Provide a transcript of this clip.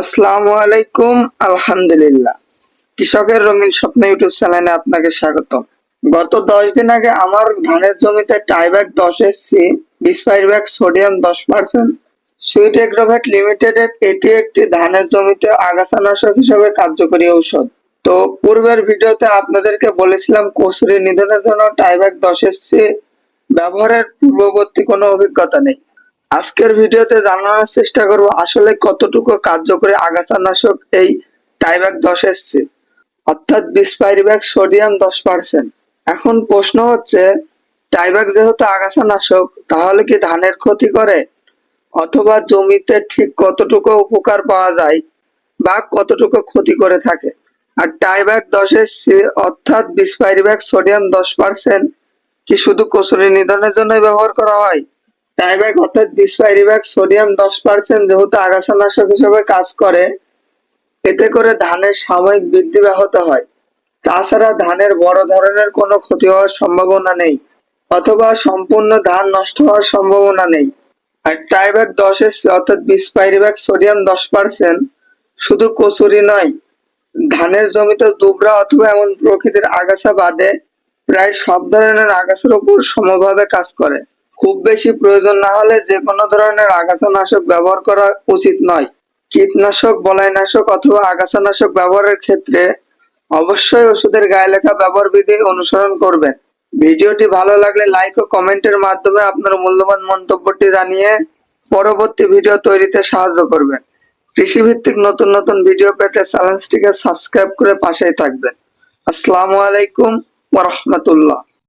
আসসালামু আলাইকুম, আলহামদুলিল্লাহ। কৃষকের রঙিন স্বপ্ন ইউটিউব চ্যানেলে আপনাকে স্বাগত গত দশ দিন আগে আমার ধানের জমিতে টাইব্যাক দশ এসছি, বিস্পাইর ব্যাগ সোডিয়াম দশ পার্সেন্ট, সুইট এগ্রোভেট লিমিটেড এটি একটি ধানের জমিতে আগাছানাশক হিসেবে কার্যকরী ঔষধ। তো পূর্বের ভিডিওতে আপনাদেরকে বলেছিলাম কসুরি নিধনের জন্য টাইব্যাক দশ এসছি, ব্যবহারের পূর্ববর্তী কোনো অভিজ্ঞতা নেই। আজকের ভিডিওতে জানানোর চেষ্টা করব আসলে কতটুকু কার্যকরী আগাছানাশক এই টাইব্যাক দশ এসছে অর্থাৎ বিশ সোডিয়াম দশ পার্সেন্ট। এখন প্রশ্ন হচ্ছে টাইব্যাক যেহেতু আগাছানাশক, তাহলে কি ধানের ক্ষতি করে? অথবা জমিতে ঠিক কতটুকু উপকার পাওয়া যায় বা কতটুকু ক্ষতি করে থাকে? আর টাইব্যাক দশ এসছে অর্থাৎ বিশ পাইরিব্যাগ সোডিয়াম দশ পার্সেন্ট, কি শুধু কচুরি নিধনের জন্যই ব্যবহার করা হয়? টাইব্যাক অর্থাৎ বিসপাইরিব্যাক সোডিয়াম দশ পার্সেন্ট যেহেতু আগাছানাশক হিসেবে কাজ করে, এতে করে ধানের সাময়িক বৃদ্ধি ব্যাহত হয়। তাছাড়া ধানের বড় ধরনের কোনো ক্ষতি হওয়ার সম্ভাবনা নেই, অথবা সম্পূর্ণ ধান নষ্ট হওয়ার সম্ভাবনা নেই। আর টাইব্যাক দশ এসছে অর্থাৎ বিসপাইরিব্যাক সোডিয়াম দশ পার্সেন্ট শুধু কচুরি নয়, ধানের জমিতে দুবরা অথবা এমন প্রকৃতির আগাছা বাদে প্রায় সব ধরনের আগাছার উপর সমভাবে কাজ করে। খুব বেশি প্রয়োজন না হলে যে কোনো ধরনের আগাছানাশক ব্যবহার করা উচিত নয়। কীটনাশক, বলাইনাশক অথবা আগাছানাশক ব্যবহারের ক্ষেত্রে অবশ্যই ওষুধের গায়ে লেখা ব্যবহার বিধি অনুসরণ করবেন। ভিডিওটি ভালো লাগলে লাইক ও কমেন্টের মাধ্যমে আপনার মূল্যবান মন্তব্যটি জানিয়ে পরবর্তী ভিডিও তৈরিতে সাহায্য করবেন। কৃষিভিত্তিক নতুন নতুন ভিডিও পেতে চ্যানেলটিকে সাবস্ক্রাইব করে পাশেই থাকবেন। আসসালামু আলাইকুম ওয়া রাহমাতুল্লাহ।